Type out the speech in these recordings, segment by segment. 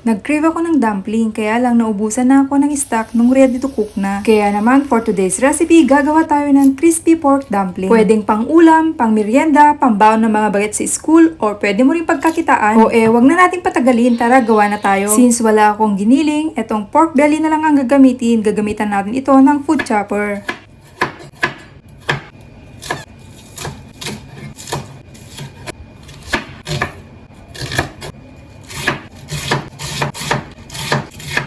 Nag-crave ako ng dumpling, kaya lang naubusan na ako ng stock nung ready to cook na. Kaya naman, for today's recipe, gagawa tayo ng crispy pork dumpling. Pwedeng pang ulam, pang merienda, pambaon ng mga baget sa school, or pwede mo rin pagkakitaan. O eh, wag na natin patagalin, tara gawa na tayo. Since wala akong giniling, etong pork belly na lang ang gagamitin. Gagamitan natin ito ng food chopper.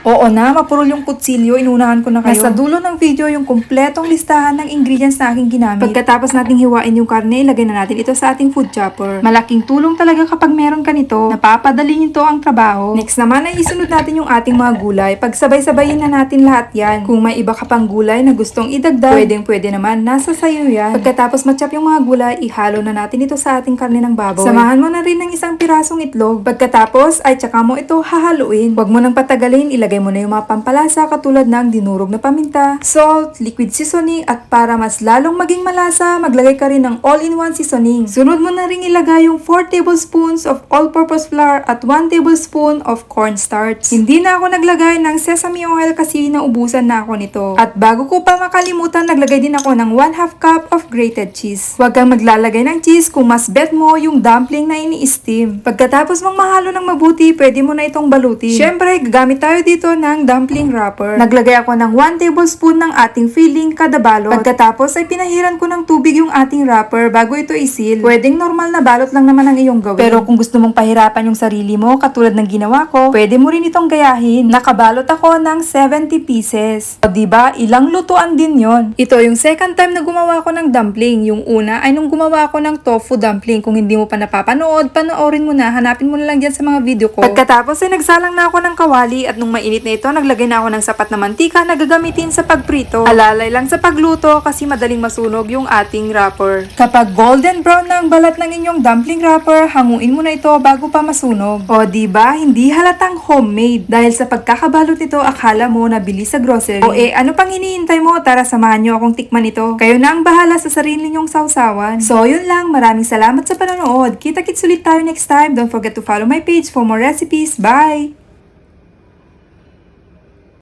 Oo na, mapurol yung kutsilyo, inunahan ko na kayo. Nasa dulo ng video yung kumpletong listahan ng ingredients na aking ginamit. Pagkatapos nating hiwain yung karne, ilagay na natin ito sa ating food chopper. Malaking tulong talaga kapag meron ka nito. Napapadali nito ang trabaho. Next naman ay isunod natin yung ating mga gulay. Pagsabay-sabayin na natin lahat yan. Kung may iba ka pang gulay na gustong idagdag, pwedeng pwede naman, nasa sayo yan. Pagkatapos matchap yung mga gulay, ihalo na natin ito sa ating karne ng baboy. Samahan mo na rin ng isang pirasong itlog. Pagkatapos ay tsaka mo ito hahaluin. Huwag mo nang patagalin, ilagay mo na yung mga pampalasa katulad ng dinurog na paminta, salt, liquid seasoning, at para mas lalong maging malasa, maglagay ka rin ng all-in-one seasoning. Sunod mo na rin ilagay yung 4 tablespoons of all-purpose flour at 1 tablespoon of cornstarch. Hindi na ako naglagay ng sesame oil kasi naubusan na ako nito. At bago ko pa makalimutan, naglagay din ako ng 1 half cup of grated cheese. Huwag kang maglalagay ng cheese kung mas bet mo yung dumpling na ini-steam. Pagkatapos mong mahalo ng mabuti, pwede mo na itong balutin. Syempre, gagamit tayo dito ng dumpling wrapper. Naglagay ako ng 1 tablespoon ng ating filling kada balot. Pagkatapos ay pinahiran ko ng tubig yung ating wrapper bago ito isil. Pwedeng normal na balot lang naman ang iyong gawin. Pero kung gusto mong pahirapan yung sarili mo, katulad ng ginawa ko, pwede mo rin itong gayahin. Nakabalot ako ng 70 pieces. O diba, ilang lutuan din yon. Ito yung second time na gumawa ko ng dumpling. Yung una ay nung gumawa ko ng tofu dumpling. Kung hindi mo pa napapanood, panoorin mo na. Hanapin mo na lang dyan sa mga video ko. Pagkatapos ay nagsalang na ako ng kawali at nung mainit na ito, naglagay na ako ng sapat na mantika na gagamitin sa pagprito. Alalay lang sa pagluto kasi madaling masunog yung ating wrapper. Kapag golden brown na ang balat ng inyong dumpling wrapper, hanguin mo na ito bago pa masunog. O ba hindi halatang homemade. Dahil sa pagkakabalot nito, akala mo na bili sa grocery. O eh, ano pang hinihintay mo? Tara, samahan nyo akong tikman ito. Kayo na ang bahala sa sarili nyong sausawan. So, yun lang. Maraming salamat sa panonood. Kita-kits ulit tayo next time. Don't forget to follow my page for more recipes. Bye!